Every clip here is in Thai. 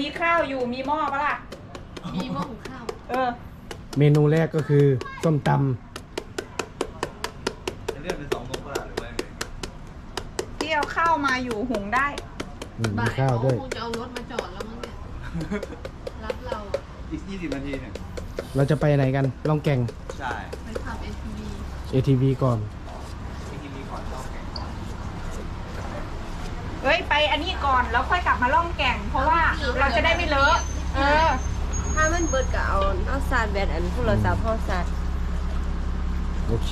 มีข้าวอยู่มีหม้อปะล่ะ มีหม้อหุงข้าวเออ เมนูแรกก็คือส้มตจะเรียกเป็นสองโมงกว่าหรือว่ายังไงที่เอาข้าวมาอยู่หุงได้ำอืมมีบ่ายข้าวด้วยเขคงจะเอารถมาจอดแล้วมั้งเนี่ย รับเราอะอีกยี่สิบนาทีเนี่ย เราจะไปไหนกันล่องแก่งใช่ ไปขับ ATV ATV ก่อน ที่กินมีก่อนต้องแข่ง เฮ้ย ไปอันนี้ ก่อนแล้วค่อยกลับมาล่องแก่ง เพราะว่าเราจะได้ไม่เลอะเออ ถ้ามันเบิดก็เอาเอาสาดแบตอันโทรศัพท์เฮาสาด โอเค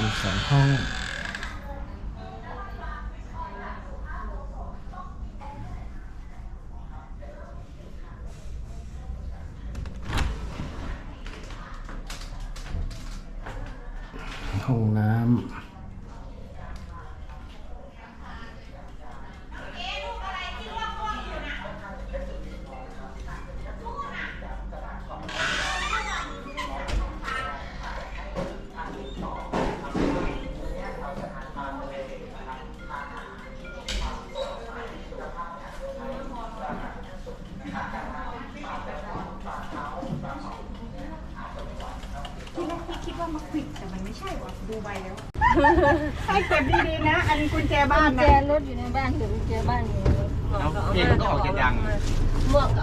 มีสองห้อง ห้องน้ำ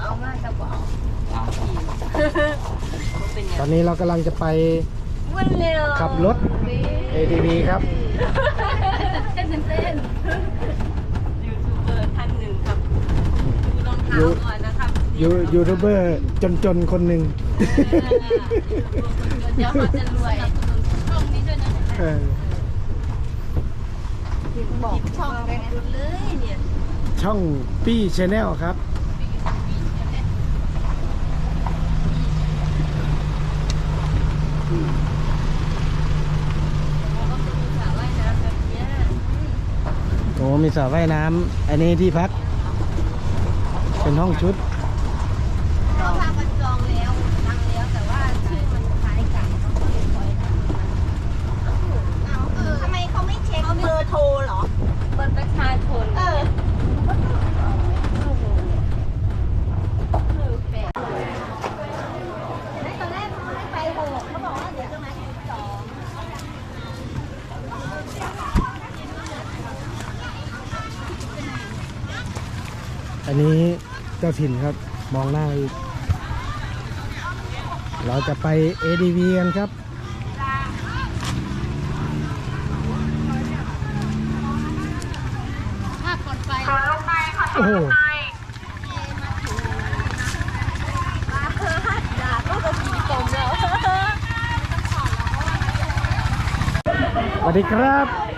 เอามาแต่บ่เอาเอาบ่เป็นหำตอนนี้เรากำลังจะไปวันเร็วขับรถ ATV ครับ เต้นเต้นยูทูบเบอร์ท่านหนึ่งครับดูรองเท้าก่อนนะครับยูยูทูบเบอร์จนๆ คนหนึ่งเดี๋ยวเขาจะรวยช่องนี้ด้วยนะเออบอกช่องเลยเนี่ย ช่องปี้ชาแนลครับ สาวว่ายน้ำแบบเนี้ย โอ้มีสระว่ายน้ำอันนี้ที่พัก เป็นห้องชุดเขาพากันจองแล้วตั้งแล้วแต่ว่าชื่อมันคล้ายกันเขาก็เลยคอยนั่งเอาเออทำไมเขาไม่เช็คเบอร์โทรเหรอเปิดประชาชน เออคือแปลก ตอนแรกเขาให้ไปหกเขาบอกว่าเดี๋ยวจะมาสิบสอง อันนี้เจ้าถิ่นครับมองหน้าอีก เราจะไป ADV กันครับภาพก่อนไปขอลงไปขอโอ้โหด่าก็จะผีกลมแล้วสวัสดีครับ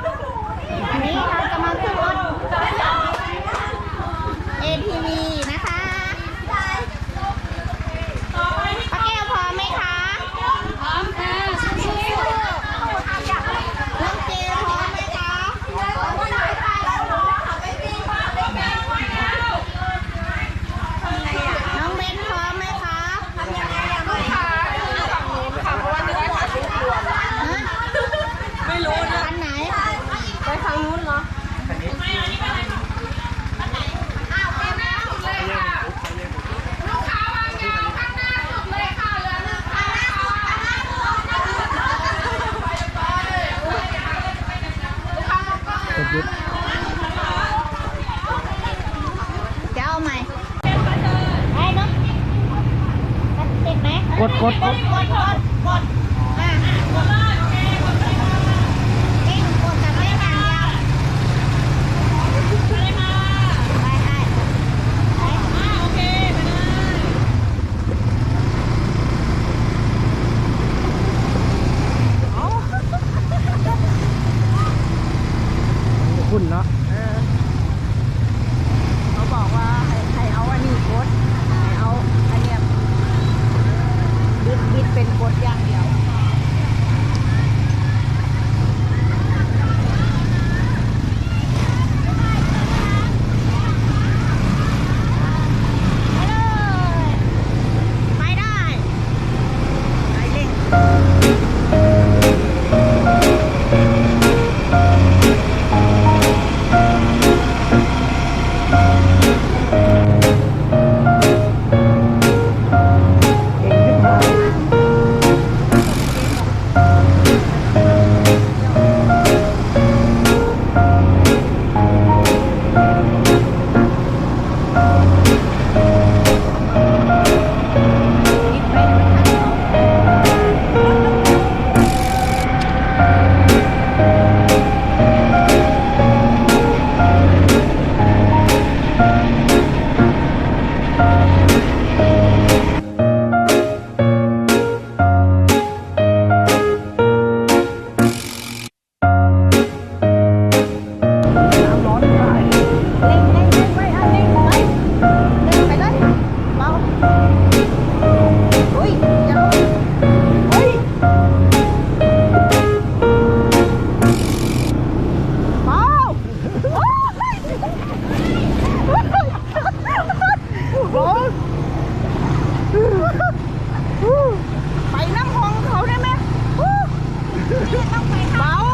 báo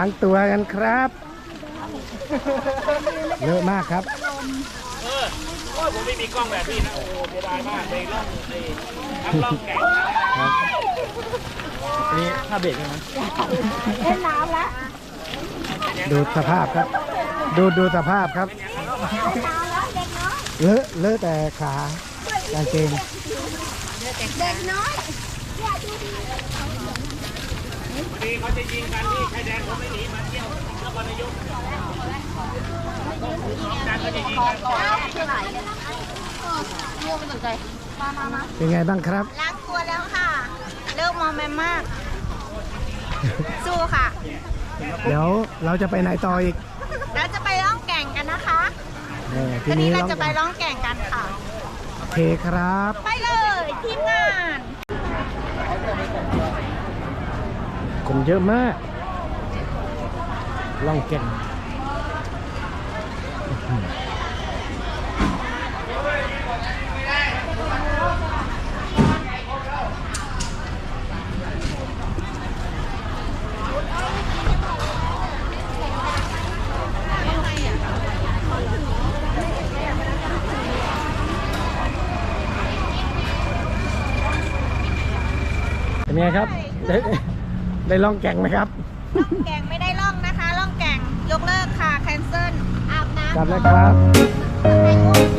ล้างตัวกันครับเยอะมากครับโอ้ยผมไม่มีกล้องแบบพี่นะ โอ้โหเสียดายมากเลยล่องเลยทั้งล่องแก่งนะครับอันนี้ค่าเบรกใช่ไหมเล่นน้ำแล้วดูสภาพครับ ดูดูสภาพครับเลอะเลอะแต่ขากางเกงเด็กน้อยวัน นี้เขาจะยิงกันที่ชายแดนผมไม่หนีมาเที่ยวนครนายกการเขาจะยิงกันเป็นไงบ้างครับล้างตัวแล้วค่ะ เลิกมองแมมมาก สู้ค่ะ เดี๋ยวเราจะไปไหนต่ออีก เราจะไปร้องแก่งกันนะคะเออทีวันนี้นี้เราเราจะไปร้องแก่งกันค่ะโอเคครับ ไปเลยทีมงาน คนเยอะมาก ล่องแก่งเป็นไงครับ ได้ได้ล่องแก่งไหมครับ ล่องแก่งไม่ได้ล่องนะคะ ล่องแก่งยกเลิกค่ะ แคนเซิลอาบน้ำกลับแล้วครับในง่วง